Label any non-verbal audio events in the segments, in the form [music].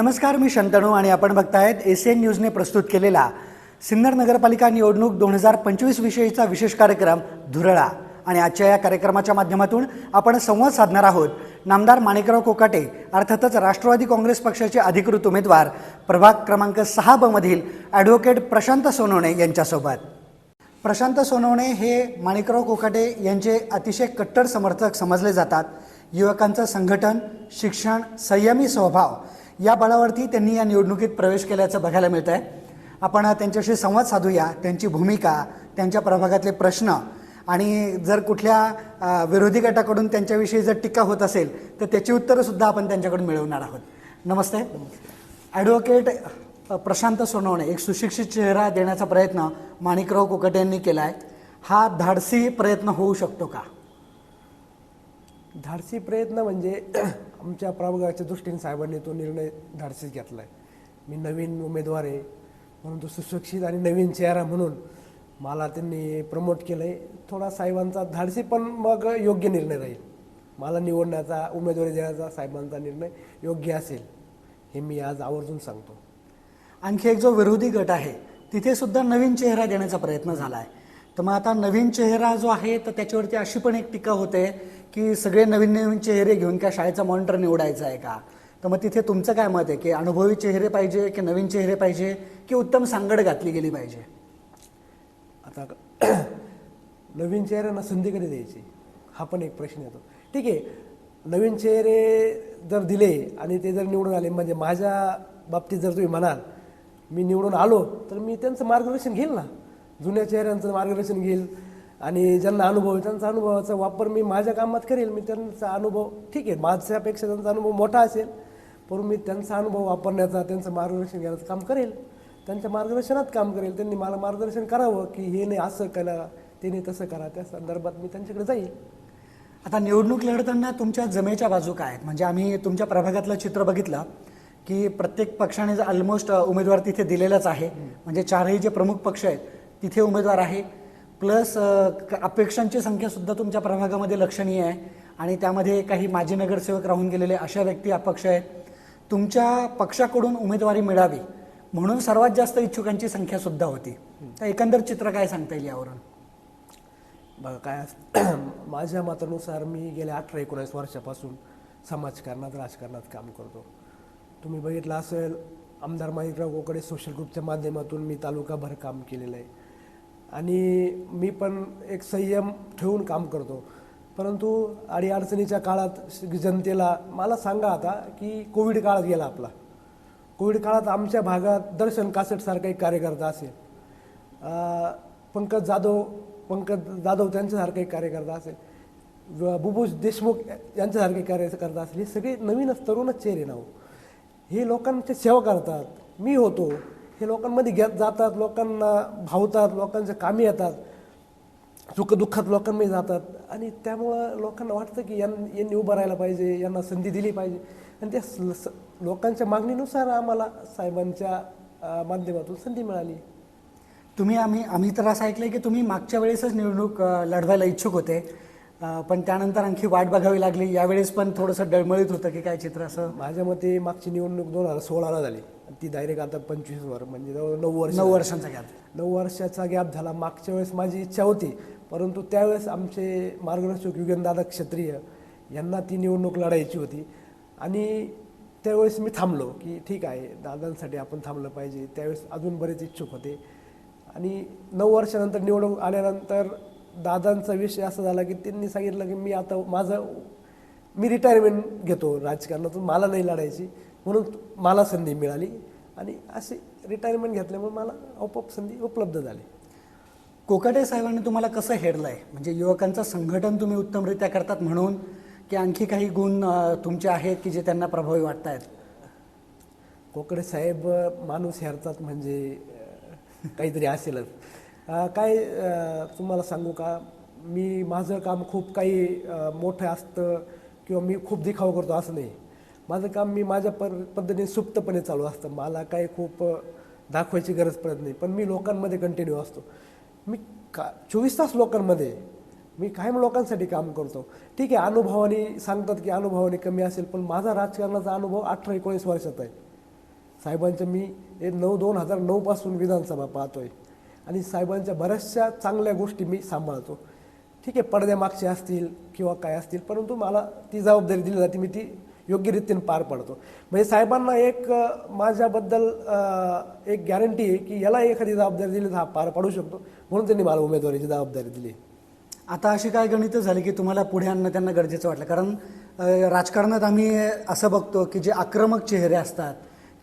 नमस्कार मी शंतणू आणि आपण बघतायत एस एन न्यूजने प्रस्तुत केलेला सिन्नर नगरपालिका निवडणूक दोन हजार पंचवीस विषयीचा विशेष कार्यक्रम धुरळा. आणि आजच्या या कार्यक्रमाच्या माध्यमातून आपण संवाद साधणार आहोत नामदार माणिकराव कोकाटे अर्थातच राष्ट्रवादी काँग्रेस पक्षाचे अधिकृत उमेदवार प्रभाग क्रमांक सहा ब मधील ॲडव्होकेट प्रशांत सोनवणे यांच्यासोबत. प्रशांत सोनवणे हे माणिकराव कोकाटे यांचे अतिशय कट्टर समर्थक समजले जातात. युवकांचं संघटन शिक्षण संयमी स्वभाव या बळावरती त्यांनी या निवडणुकीत प्रवेश केल्याचं बघायला मिळत आहे आपण त्यांच्याशी संवाद साधूया. त्यांची भूमिका त्यांच्या प्रभागातले प्रश्न आणि जर कुठल्या विरोधी गटाकडून त्यांच्याविषयी जर टीका होत असेल तर त्याची उत्तरंसुद्धा आपण त्यांच्याकडून मिळवणार आहोत. नमस्ते. ॲडव्होकेट प्रशांत सोनवणे एक सुशिक्षित चेहरा देण्याचा प्रयत्न माणिकराव कुकट यांनी केला आहे हा धाडसी प्रयत्न होऊ शकतो का? धाडसी प्रयत्न म्हणजे आमच्या प्रभागाच्या दृष्टीने साहेबांनी तो निर्णय धाडसीच घेतला आहे मी नवीन उमेदवार आहे म्हणून तो सुशिक्षित आणि नवीन चेहरा म्हणून मला त्यांनी प्रमोट केलं आहे थोडा साहेबांचा धाडसी पण मग योग्य निर्णय राहील. मला निवडण्याचा उमेदवारी देण्याचा साहेबांचा निर्णय योग्य असेल हे मी आज आवर्जून सांगतो. आणखी एक जो विरोधी गट आहे तिथे सुद्धा नवीन चेहरा देण्याचा प्रयत्न झाला आहे तर मग आता नवीन चेहरा जो आहे तर त्याच्यावरती अशी पण एक टीका होते की सगळे नवीन नवीन चेहरे घेऊन काय शाळेचा मॉनिटर निवडायचा आहे का? तर मग तिथे तुमचं काय मत आहे? की अनुभवी चेहरे पाहिजे की नवीन चेहरे पाहिजे की उत्तम सांगड घातली गेली पाहिजे? आता [clears throat] नवीन चेहऱ्यांना संधी कधी द्यायची? हा पण एक प्रश्न येतो. ठीक आहे. नवीन चेहरे जर दिले आणि ते जर निवडून आले म्हणजे माझ्या बाबतीत जर तुम्ही म्हणाल मी निवडून आलो तर मी त्यांचं मार्गदर्शन घेईल ना? जुन्या चेहऱ्यांचं मार्गदर्शन घेईल आणि ज्यांना अनुभव आहे त्यांचा अनुभवाचा वापर मी माझ्या कामात करेल मी त्यांचा अनुभव ठीक आहे माझ्यापेक्षा त्यांचा अनुभव मोठा असेल पण मी त्यांचा अनुभव वापरण्याचा त्यांचं मार्गदर्शन घेण्याचं काम करेल. त्यांच्या मार्गदर्शनात काम करेल त्यांनी मला मार्गदर्शन करावं की हे नाही असं करा ते नाही तसं करा. त्या संदर्भात मी त्यांच्याकडे जाईल. आता निवडणूक लढताना तुमच्या जमेच्या बाजू काय आहेत? म्हणजे आम्ही तुमच्या प्रभागातलं चित्र बघितलं की प्रत्येक पक्षाने ऑलमोस्ट उमेदवार तिथे दिलेलाच आहे. म्हणजे चारही जे प्रमुख पक्ष आहेत तिथे उमेदवार आहे. प्लस अपेक्षांची संख्या सुद्धा तुमच्या प्रभागामध्ये लक्षणीय आहे. आणि त्यामध्ये काही माजी नगरसेवक राहून गेलेले अशा व्यक्ती अपक्ष आहेत. तुमच्या पक्षाकडून उमेदवारी मिळावी म्हणून सर्वात जास्त इच्छुकांची संख्या सुद्धा होती. तर एकंदर चित्र काय सांगता येईल यावरून? बघा काय [clears throat] माझ्या मतानुसार मी गेल्या अठरा एकोणीस वर्षापासून समाजकारणात राजकारणात काम करतो. तुम्ही बघितलं असेल आमदार माणिकराव कोकडे सोशल ग्रुपच्या माध्यमातून मी तालुकाभर काम केलेलं आहे. आणि मी पण एक संयम ठेवून काम करतो. परंतु अडीअडचणीच्या काळात जनतेला मला सांगा आता की कोविड काळात गेला आपला. कोविड काळात आमच्या भागात दर्शन कासटसारखा एक कार्यकर्ता असेल. पंकज जाधव पंकज जाधव त्यांच्यासारखा एक कार्यकर्ता असेल. व देशमुख यांच्यासारखे कार्यकर्ता असेल. हे सगळे नवीनच तरुणच चेहरे नाव. हे लोकांची सेवा करतात. मी होतो. हे लोकांमध्ये घेत जातात लोकांना भावतात लोकांच्या कामी येतात सुखदुःखात लोकांमध्ये जातात. आणि त्यामुळं लोकांना वाटतं की यां यांनी उभं राहायला पाहिजे यांना संधी दिली पाहिजे. आणि त्या लोकांच्या मागणीनुसार आम्हाला साहेबांच्या माध्यमातून संधी मिळाली. तुम्ही आम्ही आम्ही तर असं ऐकलंय की तुम्ही मागच्या वेळेसच निवडणूक लढवायला इच्छुक होते. पण त्यानंतर आणखी वाट बघावी लागली. यावेळेस पण थोडंसं डळमळीत होतं की काय चित्र असं? माझ्या मते मागची निवडणूक दोन हजार सोळाला झाली. ती डायरेक्ट आता पंचवीस वर म्हणजे जवळ नऊ वर्ष नऊ वर्षांचा गॅप नऊ वर्षाचा गॅप झाला. मागच्या वेळेस माझी इच्छा होती परंतु त्यावेळेस आमचे मार्गदर्शक युगनदादा क्षत्रिय यांना ती निवडणूक लढायची होती. आणि त्यावेळेस मी थांबलो की ठीक आहे दादांसाठी आपण थांबलं पाहिजे. त्यावेळेस अजून बरेच इच्छुक होते. आणि नऊ वर्षानंतर निवडणूक आल्यानंतर दादांचा विषय असा झाला की त्यांनी सांगितलं की मी आता माझं मी रिटायरमेंट घेतो राजकारणातून मला नाही लढायची. म्हणून मला संधी मिळाली आणि अशी रिटायरमेंट घेतल्यामुळे मला आपोआप संधी उपलब्ध झाली. कोकाटे साहेबांनी तुम्हाला कसं हेरलंय? म्हणजे युवकांचं संघटन तुम्ही उत्तमरित्या करतात म्हणून की आणखी काही गुण तुमचे आहेत की जे त्यांना प्रभावी वाटत आहेत कोकडे साहेब माणूस हेरतात म्हणजे काहीतरी असेलच. काय तुम्हाला सांगू का? मी माझं काम खूप काही मोठं असतं किंवा मी खूप दिखावा करतो असं नाही. माझं काम मी माझ्या प पद्धतीने सुप्तपणे चालू असतं. मला काही खूप दाखवायची गरज पडत नाही. पण मी लोकांमध्ये कंटिन्यू असतो. मी का चोवीस तास लोकांमध्ये मी कायम लोकांसाठी काम करतो. ठीक आहे अनुभवाने सांगतात की अनुभवाने कमी असेल पण माझा राजकारणाचा अनुभव अठरा एकोणीस वर्षात आहे. साहेबांच्या मी हे नऊ दोन हजार नऊपासून विधानसभा पाहतोय. आणि साहेबांच्या बऱ्याचशा चांगल्या गोष्टी मी सांभाळतो. ठीक आहे पडद्यामागचे असतील किंवा काय असतील परंतु मला ती जबाबदारी दिली जाते. मी ती योग्य रीतीने पार पडतो. म्हणजे साहेबांना एक माझ्याबद्दल एक गॅरंटी आहे की याला एखादी जबाबदारी दिली तर हा पार पाडू शकतो. म्हणून त्यांनी मला उमेदवारीची जबाबदारी दिली. आता अशी काय गणित झाली की तुम्हाला पुढे आणणं त्यांना गरजेचं वाटलं. कारण राजकारणात आम्ही असं बघतो की जे आक्रमक चेहरे असतात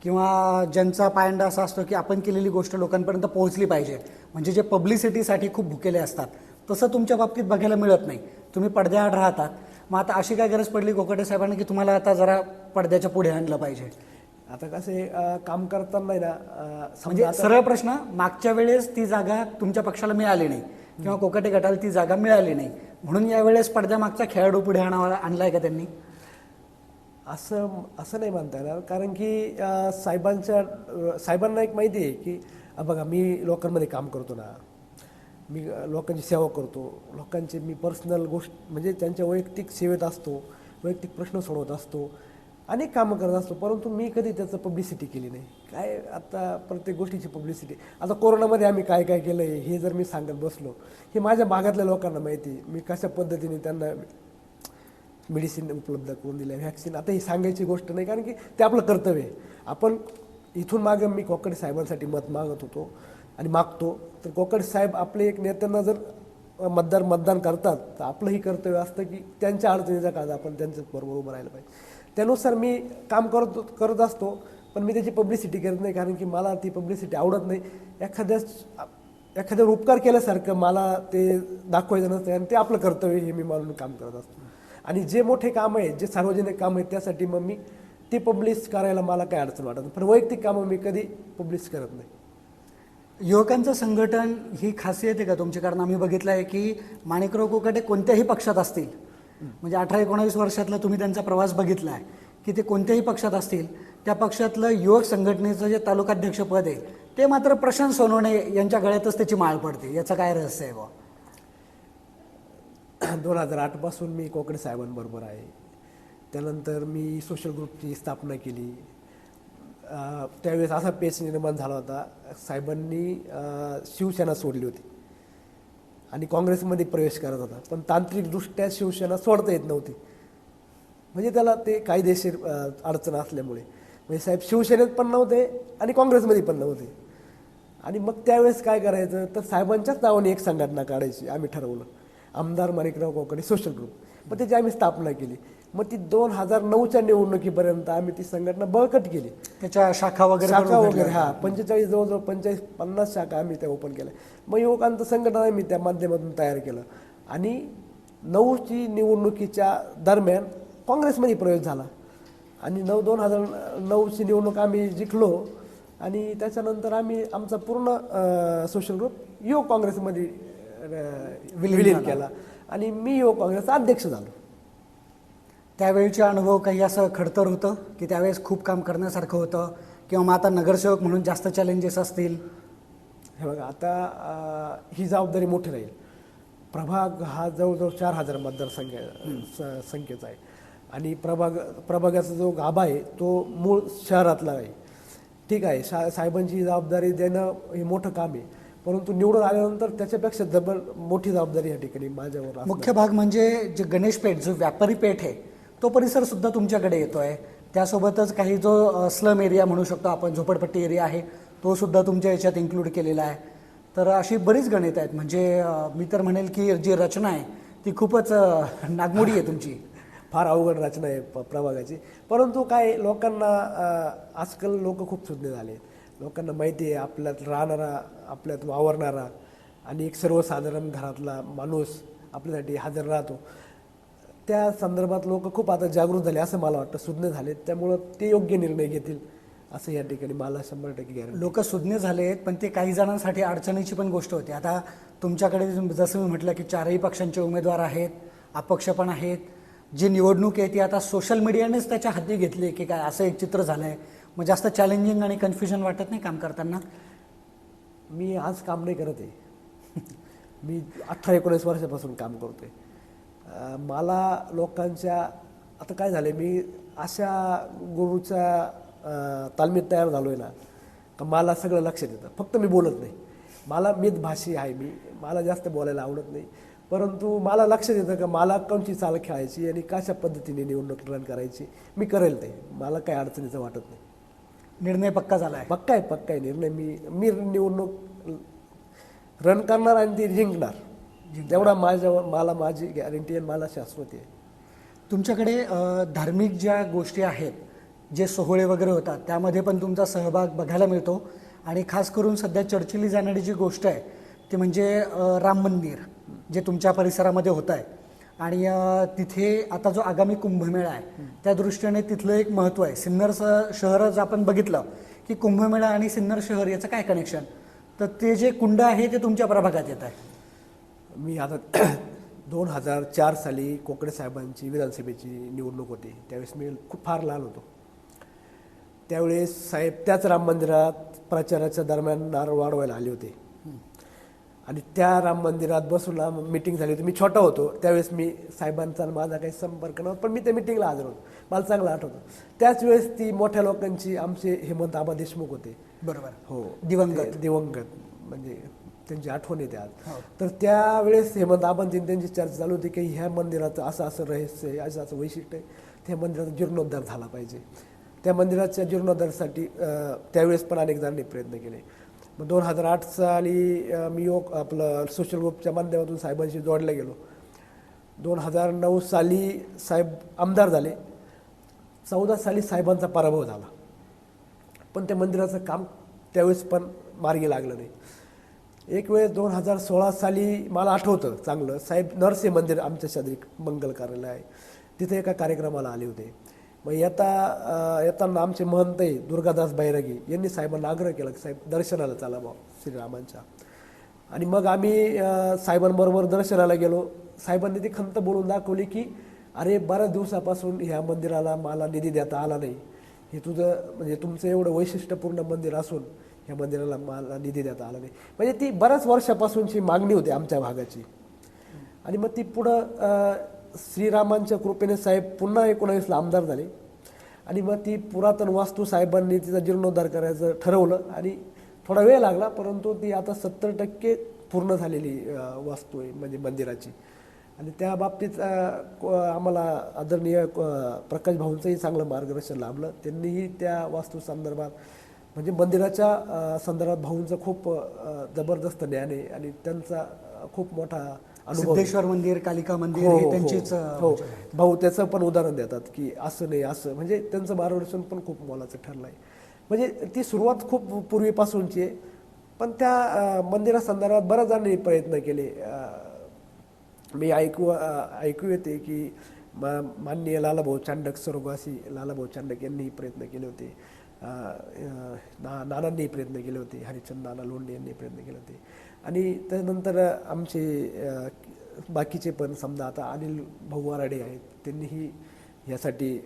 किंवा ज्यांचा पायंडा असा असतो की आपण केलेली गोष्ट लोकांपर्यंत पोहोचली पाहिजे. म्हणजे जे पब्लिसिटीसाठी खूप भुकेले असतात. तसं तुमच्या बाबतीत बघायला मिळत नाही. तुम्ही पडद्याआड राहतात. मग आता अशी काय गरज पडली कोकटे साहेबांना की तुम्हाला आता जरा पडद्याच्या पुढे आणलं पाहिजे? आता कसे काम करताना ना म्हणजे सरळ प्रश्न मागच्या वेळेस ती जागा तुमच्या पक्षाला मिळाली नाही किंवा कोकटे गटाला ती जागा मिळाली नाही. म्हणून यावेळेस पडद्यामागचा खेळाडू पुढे आणावा आणलाय का त्यांनी? असं असं नाही म्हणता येणार. कारण की साहेबांच्या साहेबांना एक माहिती आहे की बघा मी लोकांमध्ये काम करतो ना. मी लोकांची सेवा करतो. लोकांचे मी पर्सनल गोष्ट म्हणजे त्यांच्या वैयक्तिक सेवेत असतो. वैयक्तिक प्रश्न सोडवत असतो. अनेक कामं करत असतो परंतु मी कधी त्याचं पब्लिसिटी केली नाही. काय आता प्रत्येक गोष्टीची पब्लिसिटी आता कोरोनामध्ये आम्ही काय काय केलं आहे हे जर मी सांगत बसलो हे माझ्या भागातल्या लोकांना माहिती आहे. मी कशा पद्धतीने त्यांना मेडिसिन उपलब्ध करून दिल्या व्हॅक्सिन आता ही सांगायची गोष्ट नाही कारण की ते आपलं कर्तव्य आहे. आपण इथून मागं मी कोकडे साहेबांसाठी मत मागत होतो. आणि मागतो. तर कोकण साहेब आपले एक नेत्यांना जर मतदार मतदान करतात तर आपलंही कर्तव्य असतं की त्यांच्या अडचणीचा काळ आपण त्यांचं बरोबर उभं राहिलं पाहिजे. त्यानुसार मी काम करत करत असतो पण मी त्याची पब्लिसिटी करत नाही कारण की मला ती पब्लिसिटी आवडत नाही. एखाद्या एखाद्यावर उपकार केल्यासारखं मला ते दाखवायचं नसतं आणि ते आपलं कर्तव्य हे मी मानून काम करत असतो. आणि जे मोठे काम आहे जे सार्वजनिक काम आहे त्यासाठी मग मी ते पब्लिश करायला मला काय अडचण वाटत नाही. पण वैयक्तिक कामं मी कधी पब्लिश करत नाही. युवकांचं संघटन ही खासियत आहे का तुमची कारण आम्ही बघितलं आहे की माणिकराव कोकाटे कोणत्याही पक्षात असतील म्हणजे अठरा एकोणावीस वर्षातला तुम्ही त्यांचा प्रवास बघितला आहे की ते कोणत्याही पक्षात असतील त्या पक्षातलं युवक संघटनेचं जे तालुकाध्यक्षपद आहे ते मात्र प्रशांत सोनवणे यांच्या गळ्यातच त्याची माळ पडते. याचं काय रहस्य आहे बुवा? [clears throat] दोन हजार आठपासून मी कोकडे साहेबांबरोबर आहे. त्यानंतर मी सोशल ग्रुपची स्थापना केली. त्यावेळेस असा पेच निर्माण झाला होता. साहेबांनी शिवसेना सोडली होती. आणि काँग्रेसमध्ये प्रवेश करत होता. पण तांत्रिकदृष्ट्या शिवसेना सोडता येत नव्हती. म्हणजे त्याला ते कायदेशीर अडचण असल्यामुळे. म्हणजे साहेब शिवसेनेत पण नव्हते आणि काँग्रेसमध्ये पण नव्हते. आणि मग त्यावेळेस काय करायचं? तर साहेबांच्याच नावाने एक संघटना काढायची आम्ही ठरवलं. आमदार माणिकराव कोकडे सोशल ग्रुप. मग त्याची आम्ही स्थापना केली. मग ती दोन हजार नऊच्या निवडणुकीपर्यंत आम्ही ती संघटना बळकट केली. त्याच्या शाखा वगैरे शाखा वगैरे हा पंचेचाळीस जवळजवळ पंचेचाळीस पन्नास शाखा आम्ही त्या ओपन केल्या. मग युवकांचं संघटन आम्ही त्या माध्यमातून तयार केलं. आणि नऊची निवडणुकीच्या दरम्यान काँग्रेसमध्ये प्रवेश झाला. आणि नऊ दोन हजार नऊची निवडणूक आम्ही जिंकलो. आणि त्याच्यानंतर आम्ही आमचा पूर्ण सोशल ग्रुप युवक काँग्रेसमध्ये विलीन. केला आणि मी युवक काँग्रेसचा अध्यक्ष झालो. त्यावेळीचे अनुभव काही असं खडतर होतं की त्यावेळेस खूप काम करण्यासारखं होतं किंवा मग आता नगरसेवक म्हणून जास्त चॅलेंजेस असतील? हे बघा आता ही जबाबदारी मोठी राहील. प्रभाग हा जवळजवळ चार हजार मतदारसंख्या स- संख्येचा आहे. आणि प्रभाग प्रभागाचा जो गाभा आहे तो मूळ शहरातला आहे. ठीक आहे शा साहेबांची जबाबदारी देणं हे मोठं काम आहे. परंतु निवडून आल्यानंतर त्याच्यापेक्षा डबल मोठी जबाबदारी या ठिकाणी माझ्यावर. मुख्य भाग म्हणजे जे गणेश पेठ जो व्यापारी पेठ आहे तो परिसर सुद्धा तुमच्याकडे आहे त्यासोबतच काही जो स्लम एरिया म्हणू शकतो आपण झोपडपट्टी एरिया आहे तो सुद्धा तुमच्या याच्यात इन्क्लूड केलेला आहे. तर अशी बरीच गणित आहेत. म्हणजे मी तर म्हणेल की जी रचना आहे ती खूपच नागमोडी आहे तुमची. फार अवघड रचना आहे प- प्रभागाची. परंतु काय लोकांना आजकाल लोक खूप सुज्ञ झाले लोकांना माहिती आहे आपल्यात राहणारा आपल्यात वावरणारा आणि एक सर्वसाधारण घरातला माणूस आपल्यासाठी हजर राहतो. त्या संदर्भात लोक खूप आता जागृत झाले असं मला वाटतं. सुज्ञ झाले त्यामुळं ते योग्य निर्णय घेतील असं या ठिकाणी मला शंभर टक्के गॅरंटी लोक सुज्ञ झालेत पण ते काही जणांसाठी अडचणीची पण गोष्ट होती. आता तुमच्याकडे जसं मी म्हटलं की चारही पक्षांचे उमेदवार आहेत अपक्ष पण आहेत. जी निवडणूक आहे ती आता सोशल मीडियानेच त्याच्या हाती घेतली की काय असं एक चित्र झालंय. मग जास्त चॅलेंजिंग आणि कन्फ्युजन वाटत नाही काम करताना? मी आज काम नाही करत आहे. [laughs] मी अठरा एकोणीस वर्षापासून काम करतोय. अं, मला लोकांच्या आता काय झालं मी अशा गुरुच्या तालमीत तयार झालो आहे ना का मला सगळं लक्षात येतं फक्त मी बोलत नाही. मला मित भाषी आहे मी. मला जास्त बोलायला आवडत नाही. परंतु मला लक्षात येतं का मला कोणची चाल खेळायची आणि कशा पद्धतीने निवडणूक रन करायची मी करेल ते. मला काही अडचणीचं वाटत नाही. निर्णय पक्का झाला आहे पक्का आहे पक्का आहे. निर्णय मी मी निवडणूक रन करणार आणि ती जिंकणार. तेवढा माझ्यावर मला माझी गॅरंटी आहे मला शाश्वती आहे. तुमच्याकडे अ, धार्मिक ज्या गोष्टी आहेत जे सोहळे वगैरे होतात त्यामध्ये पण तुमचा सहभाग बघायला मिळतो. आणि खास करून सध्या चर्चिली जाणारी जी गोष्ट आहे ती म्हणजे अ, राम मंदिर जे तुमच्या परिसरामध्ये होत आहे. आणि अ, तिथे आता जो आगामी कुंभमेळा आहे त्या दृष्टीने तिथलं एक महत्त्व आहे. सिन्नर स- शहर जर आपण बघितलं की कुंभमेळा आणि सिन्नर शहर याचं काय कनेक्शन तर ते जे कुंड आहे ते तुमच्या प्रभागात येत आहे. मी आता [clears throat] दोन हजार चार साली कोकडे साहेबांची विधानसभेची निवडणूक होती. त्यावेळेस मी खूप फार लहान होतो. त्यावेळेस साहेब त्याच राम मंदिरात प्रचाराच्या दरम्यान नारळ वाढवायला आले होते. आणि त्या राम मंदिरात बसून मिटिंग झाली होती. मी छोटा होतो. त्यावेळेस मी साहेबांचा माझा काही संपर्क नव्हता. पण मी त्या मिटिंगला हजर होतो. मला चांगलं आठवतं. त्याच वेळेस ती मोठ्या लोकांची आमचे हेमंत आबा देशमुख होते. बरोबर. हो. दिवंगत. दिवंगत. म्हणजे त्यांची आठवण येते आज. हो. तर त्यावेळेस हेमंत आबांची त्यांची चर्चा चालू होती की ह्या मंदिराचं असं असं रहस्य आहे असं असं वैशिष्ट्य आहे. त्या मंदिराचा जीर्णोद्धार झाला पाहिजे. त्या मंदिराच्या जीर्णोद्धारासाठी त्यावेळेस पण अनेक जणांनी प्रयत्न केले. मग दोन हजार आठ साली मी योग आपलं सोशल ग्रुपच्या माध्यमातून साहेबांशी जोडला गेलो. दोन हजार नऊ साली साहेब आमदार झाले. चौदा साली साहेबांचा पराभव झाला. पण त्या मंदिराचं काम त्यावेळेस पण मार्गी लागलं नाही. एक वेळेस दोन हजार सोळा साली मला आठवतं चांगलं. साहेब नरसिंह मंदिर आमच्या शेजारी मंगल कार्यालय आहे. तिथे एका कार्यक्रमाला आले होते. मग येता येताना आमचे महंत आहे दुर्गादास बैरागी यांनी साहेबांना आग्रह केला की साहेब दर्शनाला चला बा श्रीरामांच्या. आणि मग आम्ही साहेबांबरोबर दर्शनाला गेलो. साहेबांनी ती खंत बोलून दाखवली की अरे बऱ्याच दिवसापासून ह्या मंदिराला मला निधी देता आला नाही. हे तुझं म्हणजे तुमचं एवढं वैशिष्ट्यपूर्ण मंदिर असून ह्या मंदिराला मला निधी देता आला नाही. म्हणजे ती बऱ्याच वर्षापासूनची मागणी होती आमच्या भागाची. आणि मग ती पुढं श्रीरामांच्या कृपेने साहेब पुन्हा एकोणावीसला आमदार झाले. आणि मग ती पुरातन वास्तू साहेबांनी तिचा जीर्णोद्धार करायचं ठरवलं. आणि थोडा वेळ लागला परंतु ती आता सत्तर टक्के पूर्ण झालेली वास्तू आहे म्हणजे मंदिराची. आणि त्या बाबतीत आम्हाला आदरणीय प्रकाश भाऊंचंही चांगलं मार्गदर्शन लाभलं. त्यांनीही त्या वास्तू संदर्भात म्हणजे मंदिराच्या संदर्भात भाऊंचं खूप जबरदस्त ज्ञान आहे आणि त्यांचा खूप मोठा. सिद्धेश्वर मंदिर कालिका मंदिर हो, हे हो, त्यांचीच अ, हो. भाऊ त्याचं पण उदाहरण देतात की असं नाही असं. म्हणजे त्यांचं मार्गदर्शन पण खूप मोलाचं ठरलं आहे म्हणजे ती सुरुवात खूप पूर्वीपासूनची आहे. पण त्या मंदिरासंदर्भात बऱ्याच जणांनी प्रयत्न केले. मी ऐकू ऐकू येते की मा- माननीय लालाभाऊ चांडक स्वर्गवासी लालाभाऊ चांडक यांनीही प्रयत्न केले होते. ना नानांनीही प्रयत्न केले होते. हरिचंद नाना लोंढे यांनी प्रयत्न केले होते. आणि त्यानंतर आमचे बाकीचे पण समजा आता अनिल भाऊ वराडे आहेत त्यांनीही यासाठी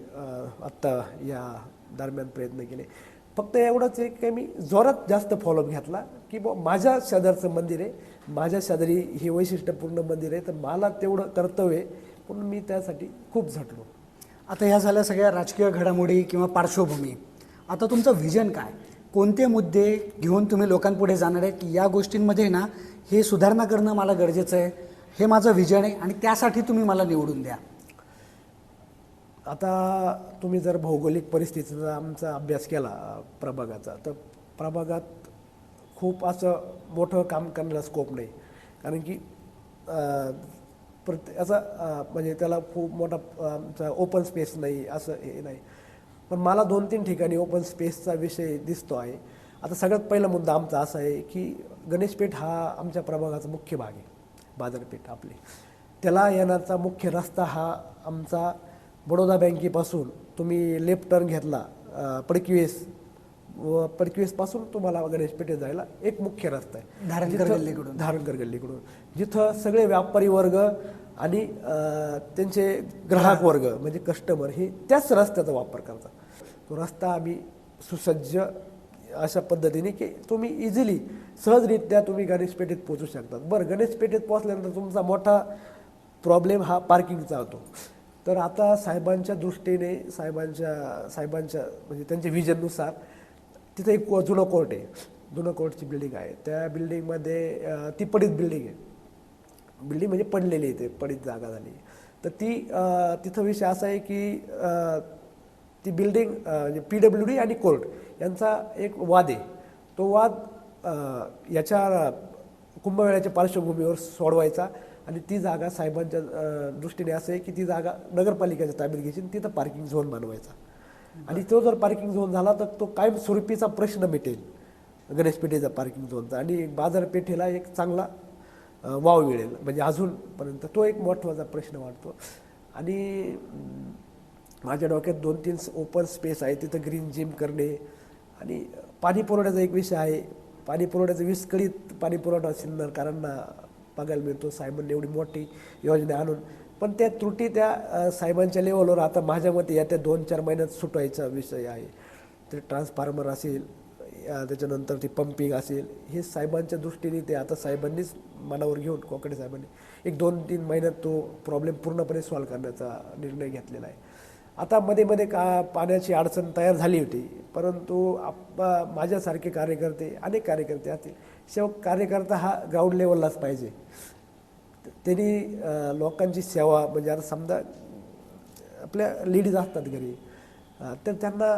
आत्ता या दरम्यान प्रयत्न केले. फक्त एवढंच आहे काही मी जोरात जास्त फॉलोअप घेतला की बुवा माझ्या शेजारचं मंदिर आहे. माझ्या शेजारी हे वैशिष्ट्यपूर्ण मंदिर आहे. तर मला तेवढं कर्तव्य आहे म्हणून मी त्यासाठी खूप झटलो. आता ह्या झाल्या सगळ्या राजकीय घडामोडी किंवा पार्श्वभूमी. आता तुमचं व्हिजन काय? कोणते मुद्दे घेऊन तुम्ही लोकांपुढे जाणार आहे? की या गोष्टींमध्ये ना हे सुधारणा करणं मला गरजेचं आहे. हे माझं व्हिजन आहे आणि त्यासाठी तुम्ही मला निवडून द्या. आता तुम्ही जर भौगोलिक परिस्थितीचा आमचा अभ्यास केला प्रभागाचा तर प्रभागात खूप असं मोठं काम करण्याला स्कोप नाही. कारण की प्रत्ये असं म्हणजे त्याला खूप मोठा आमचा ओपन स्पेस नाही असं हे नाही. पण मला दोन तीन ठिकाणी ओपन स्पेसचा विषय दिसतो आहे. आता सगळ्यात पहिला मुद्दा आमचा असा आहे की गणेशपेठ हा आमच्या प्रभागाचा मुख्य भाग आहे बाजारपेठ आपली. त्याला येण्याचा मुख्य रस्ता हा आमचा बडोदा बँकेपासून तुम्ही लेफ्ट टर्न घेतला पडकिवेस व पडकिवेसपासून तुम्हाला गणेशपेठेत जायला एक मुख्य रस्ता आहे. धारणकर गल्लीकडून. धारणकर गल्लीकडून. जिथं सगळे व्यापारी वर्ग आणि त्यांचे ग्राहक वर्ग म्हणजे कस्टमर हे त्याच रस्त्याचा वापर करतात. तो रस्ता आम्ही सुसज्ज अशा पद्धतीने की तुम्ही इझिली सहजरित्या तुम्ही गणेश पेठेत पोहोचू शकतात. बरं गणेश पेठेत पोहोचल्यानंतर तुमचा मोठा प्रॉब्लेम हा पार्किंगचा होतो. तर आता साहेबांच्या दृष्टीने साहेबांच्या साहेबांच्या म्हणजे त्यांच्या विजननुसार तिथं एक जुनं कोर्ट आहे. जुनं कोर्टची बिल्डिंग आहे. त्या बिल्डिंगमध्ये ती पडीत बिल्डिंग आहे. बिल्डिंग म्हणजे पडलेली आहे ते पडीत जागा झाली. तर ती तिथं विषय असा आहे की ती बिल्डिंग म्हणजे पी डब्ल्यू डी आणि कोर्ट यांचा एक वाद आहे. तो वाद याच्या कुंभमेळ्याच्या पार्श्वभूमीवर सोडवायचा आणि ती जागा साहेबांच्या दृष्टीने असं आहे की ती जागा नगरपालिकेच्या ताब्यात घ्यायची आणि तिथं पार्किंग झोन बनवायचा. आणि तो जर पार्किंग झोन झाला तर तो कायमस्वरूपीचा प्रश्न मिटेल. गणेश पेठेचा पार्किंग झोनचा आणि बाजारपेठेला एक चांगला वाव मिळेल. म्हणजे अजूनपर्यंत तो एक महत्त्वाचा प्रश्न वाटतो आणि माझ्या डोक्यात दोन तीन ओपन स्पेस आहे. तिथं ग्रीन जिम करणे. आणि पाणी पुरवठ्याचा एक विषय आहे. पाणी पुरवठ्याचा विस्कळीत पाणी पुरवठा सिन्नरकरांना बघायला मिळतो. साहेबांनी एवढी मोठी योजना आणून पण त्या त्रुटी त्या साहेबांच्या लेवलवर आता माझ्या मते या त्या दोन चार महिन्यात सुटवायचा विषय आहे. ते ट्रान्सफॉर्मर असेल त्याच्यानंतर ती पंपिंग असेल हे साहेबांच्या दृष्टीने ते आता साहेबांनीच मनावर घेऊन कोकडे साहेबांनी एक दोन तीन महिन्यात तो प्रॉब्लेम पूर्णपणे सॉल्व्ह करण्याचा निर्णय घेतलेला आहे. आता मध्ये मध्ये का पाण्याची अडचण तयार झाली होती परंतु आप माझ्यासारखे कार्यकर्ते अनेक कार्यकर्ते असतील. शेवट कार्यकर्ता हा ग्राउंड लेवललाच पाहिजे. त्यांनी लोकांची सेवा म्हणजे आता समजा आपल्या लेडीज असतात घरी तर त्यांना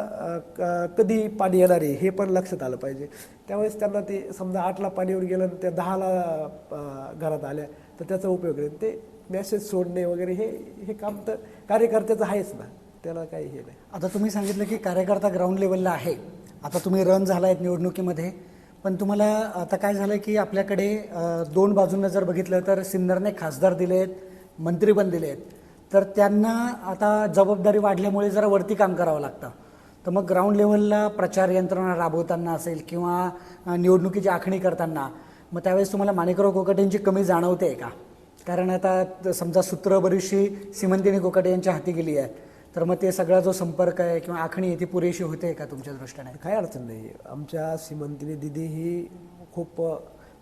क- कधी पाणी येणार आहे हे पण लक्षात आलं पाहिजे. त्यावेळेस त्यांना ते समजा आठला पाणीवर गेलं आणि त्या दहाला घरात आल्या तर त्याचा उपयोग करेल ते मेसेज सोडणे वगैरे हे हे काम तर कार्यकर्त्याचं आहेच ना. त्याला काही हे नाही. आता तुम्ही सांगितलं की कार्यकर्ता ग्राउंड लेवलला आहे. आता तुम्ही रन झाला आहेत निवडणुकीमध्ये. पण तुम्हाला आता काय झालं की आपल्याकडे दोन बाजूंना जर बघितलं तर सिन्नरने खासदार दिले आहेत मंत्री पण दिले आहेत तर त्यांना आता जबाबदारी वाढल्यामुळे जरा वरती काम करावं लागतं. तर मग ग्राउंड लेवलला प्रचार यंत्रणा राबवताना असेल किंवा निवडणुकीची आखणी करताना मग त्यावेळेस तुम्हाला माणिकराव यांची कमी जाणवते आहे का? कारण आता समजा सूत्र बरीचशी सिमंतिनी कोकाटे यांच्या हाती गेली आहे तर मग ते सगळा जो संपर्क आहे किंवा आखणी आहे ती पुरेशी होते का तुमच्या दृष्टीने? काय अडचण नाही आमच्या श्रीमंतीने दिदी ही खूप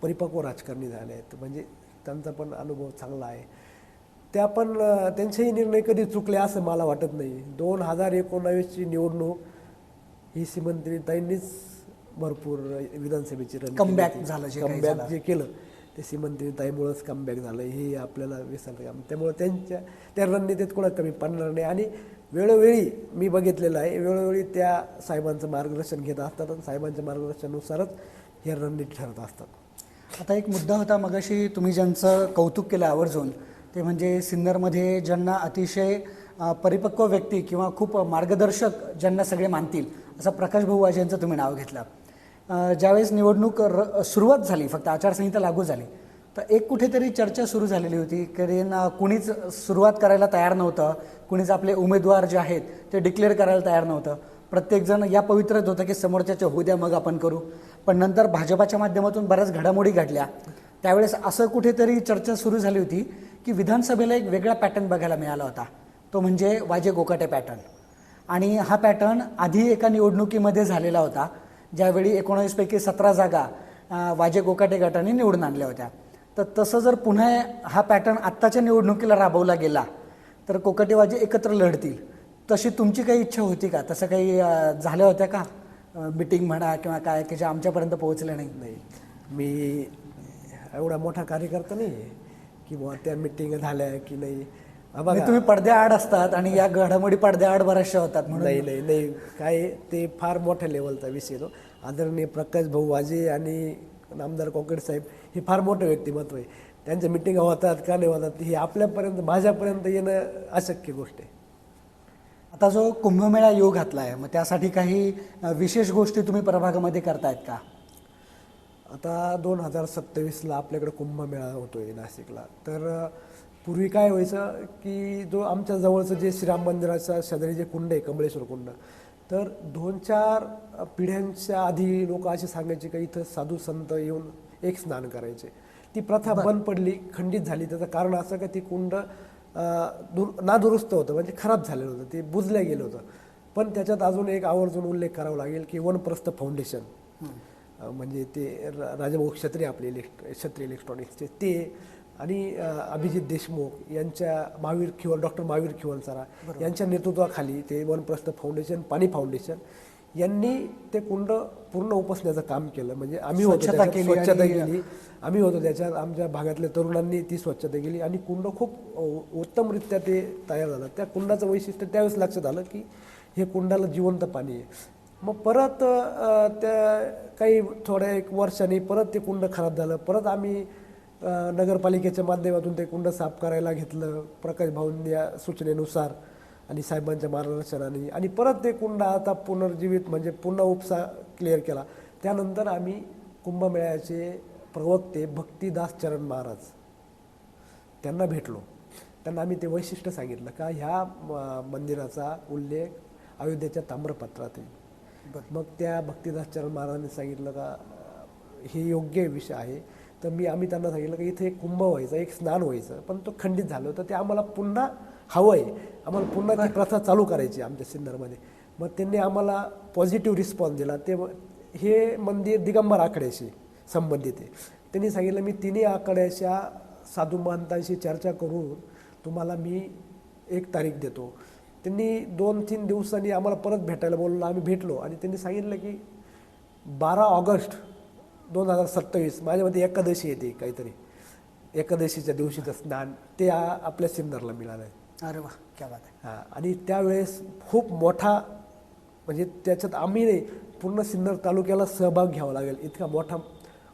परिपक्व राजकारणी झाले आहेत. म्हणजे त्यांचा पण अनुभव चांगला आहे. त्या पण त्यांचेही निर्णय कधी चुकले असं मला वाटत नाही. दोन हजार एकोणावीसची निवडणूक ही श्रीमंतीने ताईंनीच भरपूर विधानसभेची रण Comeback झालं जे काही कमबॅक. जे केलं ते श्रीमंती ताईमुळंच कमबॅक झालं. हे आपल्याला विसरलं. त्यामुळे त्यांच्या त्या रणनीतीत कोणा कमी पडणार नाही. आणि वेळोवेळी मी बघितलेलं आहे. वेळोवेळी त्या साहेबांचं मार्गदर्शन घेत असतात आणि साहेबांच्या मार्गदर्शनानुसारच हे रणनीती ठरत असतात. आता एक मुद्दा होता मगाशी तुम्ही ज्यांचं कौतुक केलं आवर्जून ते म्हणजे सिन्नरमध्ये ज्यांना अतिशय परिपक्व व्यक्ती किंवा खूप मार्गदर्शक ज्यांना सगळे मानतील असं प्रकाश भाऊ वाजे यांचं तुम्ही नाव घेतलं. ज्यावेळेस निवडणूक र सुरुवात झाली फक्त आचारसंहिता लागू झाली तर एक कुठेतरी चर्चा सुरू झालेली होती. कारण कुणीच सुरुवात करायला तयार नव्हतं. कुणीच आपले उमेदवार जे आहेत ते डिक्लेअर करायला तयार नव्हतं. प्रत्येकजण या पवित्रत होतं की समोरच्याच्या होऊ द्या मग आपण करू. पण नंतर भाजपाच्या माध्यमातून बऱ्याच घडामोडी घडल्या. त्यावेळेस असं कुठेतरी चर्चा सुरू झाली होती की विधानसभेला एक वेगळा पॅटर्न बघायला मिळाला होता. तो म्हणजे वाजे गोकाटे पॅटर्न आणि हा पॅटर्न आधी एका निवडणुकीमध्ये झालेला होता. ज्यावेळी एकोणावीसपैकी सतरा जागा वाजे गोकाटे गटाने निवडून आणल्या होत्या. तर तसं जर पुन्हा हा पॅटर्न आत्ताच्या निवडणुकीला राबवला गेला तर कोकाटे वाजे एकत्र लढतील. तशी तुमची काही इच्छा होती का? तसं काही झाल्या होत्या का? मिटिंग म्हणा किंवा काय की ज्या आमच्यापर्यंत पोहोचल्या नाही नाही. मी एवढा मोठा कार्यकर्ता नाही आहे की बुवा त्या मिटिंग झाल्या की नाही. म्हणजे तुम्ही पडद्याआड असतात आणि या घडामोडी पडद्याआड बऱ्याचशा होतात म्हणून. नाही नाही नाही. काय ते फार मोठ्या लेवलचा विषय तो. आदरणीय प्रकाश भाऊ वाजे आणि नामदार कोकड साहेब हे फार मोठं व्यक्तिमत्व आहे. त्यांच्या मिटिंग होतात का नाही होतात हे आपल्यापर्यंत माझ्यापर्यंत येणं अशक्य गोष्ट आहे. आता जो कुंभमेळा योग घातला आहे मग त्यासाठी काही विशेष गोष्टी तुम्ही प्रभागामध्ये करतायत का? आता दोन हजार सत्तावीसला आपल्याकडे कुंभमेळा होतोय नाशिकला. तर पूर्वी काय व्हायचं की जो आमच्या जवळचं जे श्रीराम मंदिराच्या शेजारी जे कुंड आहे कमळेश्वर कुंड तर दोन चार पिढ्यांच्या आधी लोक असे सांगायचे का इथं साधू संत येऊन एक स्नान करायचे. ती प्रथा बंद पडली खंडित झाली. त्याचं कारण असं का ती कुंड दुर नादुरुस्त होतं. म्हणजे खराब झालेलं होतं. ते बुजलं गेलं होतं. पण त्याच्यात अजून एक आवर्जून उल्लेख करावा लागेल की वनप्रस्थ फाउंडेशन म्हणजे ते राजाभाऊ क्षत्रिय आपले इलेक्ट क्षत्रिय इलेक्ट्रॉनिक्सचे ते आणि अभिजित देशमुख यांच्या महावीर खिवल डॉक्टर महावीर खिवलसरा यांच्या नेतृत्वाखाली ते वनप्रस्थ फाउंडेशन पाणी फाउंडेशन यांनी ते कुंड पूर्ण उपसण्याचं काम केलं. म्हणजे आम्ही होतो स्वच्छता त्याच्यात, केली स्वच्छता आणि- केली. आम्ही होतो त्याच्यात आमच्या भागातल्या तरुणांनी ती स्वच्छता केली आणि कुंड खूप अ, उत्तमरित्या ते तयार झालं. त्या कुंडाचं वैशिष्ट्य त्यावेळेस लक्षात आलं की हे कुंडाला जिवंत पाणी आहे. मग परत अ, त्या काही थोड्या एक वर्षांनी परत ते कुंड खराब झालं. परत आम्ही अ, नगरपालिकेच्या माध्यमातून ते कुंड साफ करायला घेतलं. प्रकाश भाऊंच्या सूचनेनुसार. आणि साहेबांच्या मार्गदर्शनाने आणि परत ते कुंड आता पुनर्जीवित म्हणजे पुन्हा उपसा क्लिअर केला. त्यानंतर आम्ही कुंभमेळ्याचे प्रवक्ते भक्तिदास चरण महाराज त्यांना भेटलो. त्यांना आम्ही ते वैशिष्ट्य सांगितलं का ह्या मंदिराचा उल्लेख अयोध्येच्या ताम्रपत्रात आहे. मग त्या भक्तिदास चरण महाराजांनी सांगितलं का हे योग्य विषय आहे. तर मी आम्ही त्यांना सांगितलं की इथे एक कुंभ व्हायचं एक स्नान व्हायचं. पण तो खंडित झालं तर ते आम्हाला पुन्हा हवं आहे आम्हाला पुन्हा ती प्रथा चालू करायची आमच्या सिन्नरमध्ये. मग त्यांनी आम्हाला पॉझिटिव्ह रिस्पॉन्स दिला. ते हे मंदिर दिगंबर आखाड्याशी संबंधित आहे. त्यांनी सांगितलं मी तिन्ही आखाड्याच्या साधू महंतांशी चर्चा करून तुम्हाला मी एक तारीख देतो. त्यांनी दोन तीन दिवसांनी आम्हाला परत भेटायला बोलवलं. आम्ही भेटलो आणि त्यांनी सांगितलं की बारा ऑगस्ट दोन हजार सत्तावीस माझ्यामध्ये एकादशी येते काहीतरी. एकादशीच्या दिवशीचं स्नान ते आपल्या सिन्नरला मिळालं आहे अरे वा क्या बात आहे. हा आणि त्यावेळेस खूप मोठा म्हणजे त्याच्यात आम्ही नाही पूर्ण सिन्नर तालुक्याला सहभाग घ्यावा लागेल. इतका मोठा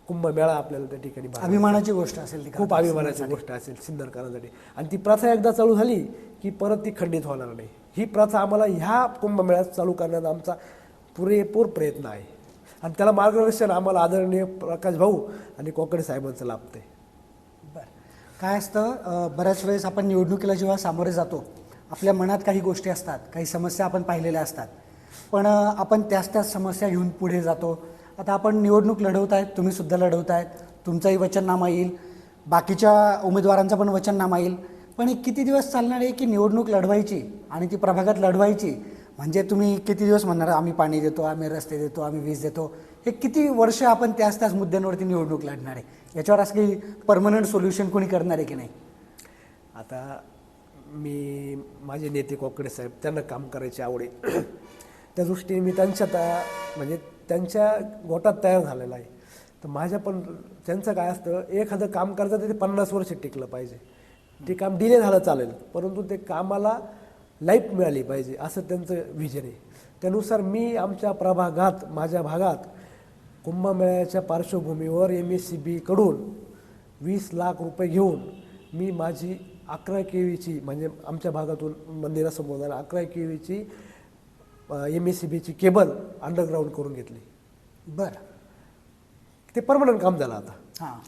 कुंभमेळा आपल्याला त्या ठिकाणी. अभिमानाची गोष्ट असेल ती खूप अभिमानाची गोष्ट असेल सिन्नरकरांसाठी. आणि ती प्रथा एकदा चालू झाली की परत ती खंडित होणार नाही. ही प्रथा आम्हाला ह्या कुंभमेळ्यात चालू करण्याचा आमचा पुरेपूर प्रयत्न आहे. आणि त्याला मार्गदर्शन आम्हाला आदरणीय प्रकाश भाऊ आणि कोकडे साहेबांचं लाभतंय. बरं काय असतं बऱ्याच वेळेस आपण निवडणुकीला जेव्हा सामोरे जातो आपल्या मनात काही गोष्टी असतात काही समस्या आपण पाहिलेल्या असतात. पण आपण त्याच त्याच समस्या घेऊन पुढे जातो. आता आपण निवडणूक लढवत आहेत तुम्हीसुद्धा लढवत आहेत तुमचंही वचननामा येईल बाकीच्या उमेदवारांचा पण वचननामा येईल. पण एक किती दिवस चालणार आहे की निवडणूक लढवायची आणि ती प्रभागात लढवायची म्हणजे तुम्ही किती दिवस म्हणणार आम्ही पाणी देतो आम्ही रस्ते देतो आम्ही वीज देतो. हे किती वर्ष आपण त्याच त्याच मुद्द्यांवरती निवडणूक लढणार आहे? याच्यावर असं काही परमनंट सोल्युशन कोणी करणार आहे की नाही? आता मी माझे नेते कोकडे साहेब त्यांना काम करायची आवड आहे. [clears throat] त्या दृष्टीने मी त्यांच्या त्या म्हणजे त्यांच्या गोटात तयार झालेला आहे. तर माझ्या पण त्यांचं काय असतं एखादं काम करायचं तर ते पन्नास वर्ष टिकलं पाहिजे. ते काम डिले झालं चालेल परंतु ते कामाला लाईफ मिळाली पाहिजे असं त्यांचं व्हिजन आहे. त्यानुसार मी आमच्या प्रभागात माझ्या भागात कुंभमेळ्याच्या पार्श्वभूमीवर एम एस सी बीकडून वीस लाख रुपये घेऊन मी माझी अकरा केवीची म्हणजे आमच्या भागातून मंदिरासमोर जाणार अकरा केवीची एम एस सी बीची केबल अंडरग्राऊंड करून घेतली. बरं. ते परमनंट काम झालं आता. हां.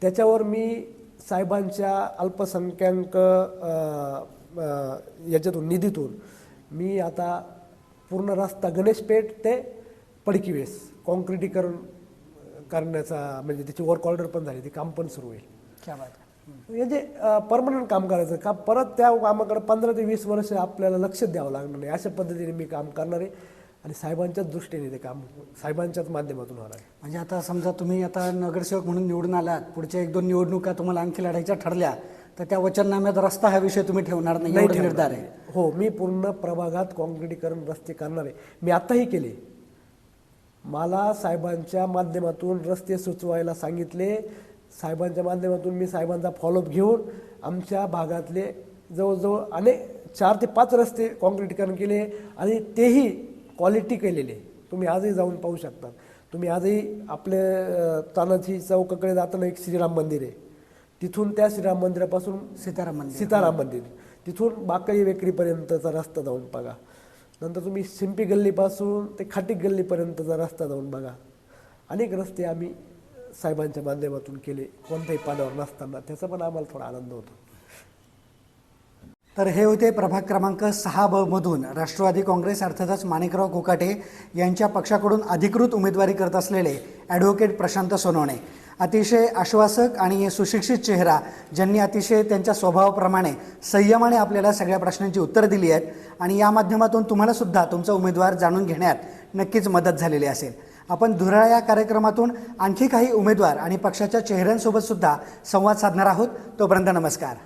त्याच्यावर मी साहेबांच्या अल्पसंख्याक याच्यातून निधीतून. मी आता पूर्ण रस्ता गणेशपेठ ते पडकीवेस. कॉन्क्रिटीकरण करण्याचा म्हणजे त्याची वर्क ऑर्डर पण झाली ते काम पण सुरू होईल. म्हणजे परमनंट काम करायचं का परत त्या कामाकडे पंधरा ते वीस वर्ष आपल्याला लक्ष द्यावं लागणार नाही. अशा पद्धतीने मी काम करणार आहे आणि साहेबांच्याच दृष्टीने ते काम साहेबांच्याच माध्यमातून होणार आहे. म्हणजे आता समजा तुम्ही आता नगरसेवक म्हणून निवडून आलात. पुढच्या एक दोन निवडणुका तुम्हाला आणखी लढायच्या ठरल्या. तर त्या वचननाम्यात रस्ता हा विषय तुम्ही ठेवणार नाही एवढा ठेवणार निर्धार. आहे. हो मी पूर्ण प्रभागात कॉन्क्रिटीकरण रस्ते करणार आहे. मी आताही केले. मला साहेबांच्या माध्यमातून रस्ते सुचवायला सांगितले. साहेबांच्या माध्यमातून मी साहेबांचा फॉलोअप घेऊन आमच्या भागातले जवळजवळ अनेक चार ते पाच रस्ते कॉन्क्रिटीकरण केले आणि तेही क्वालिटी केलेले. तुम्ही आजही जाऊन पाहू शकता. तुम्ही आजही आपले अ, तानाजी चौकाकडे जाताना एक श्रीराम मंदिर आहे. तिथून त्या श्रीराम मंदिरापासून सीताराम मंदिर. सीताराम मंदिर. तिथून बाकळी वेकरीपर्यंतचा रस्ता जाऊन बघा. नंतर तुम्ही शिंपी गल्लीपासून ते खाटी गल्लीपर्यंतचा रस्ता जाऊन बघा. अनेक रस्ते आम्ही साहेबांच्या माध्यमातून केले. कोणत्याही पाण्यावर नसताना. त्याचा पण आम्हाला थोडा आनंद होतो. तर हे होते प्रभाग क्रमांक सहा ब मधून राष्ट्रवादी काँग्रेस अर्थातच माणिकराव कोकाटे यांच्या पक्षाकडून अधिकृत उमेदवारी करत असलेले ॲडव्होकेट प्रशांत सोनवणे. अतिशय आश्वासक आणि सुशिक्षित चेहरा ज्यांनी अतिशय त्यांच्या स्वभावाप्रमाणे संयमाने आपल्याला सगळ्या प्रश्नांची उत्तरं दिली आहेत आणि या माध्यमातून तुम्हाला सुद्धा तुमचा उमेदवार जाणून घेण्यात नक्कीच मदत झालेली असेल. आपण धुराळा या कार्यक्रमातून आणखी काही उमेदवार आणि पक्षाच्या चेहऱ्यांसोबत सुद्धा संवाद साधणार आहोत. तोपर्यंत नमस्कार.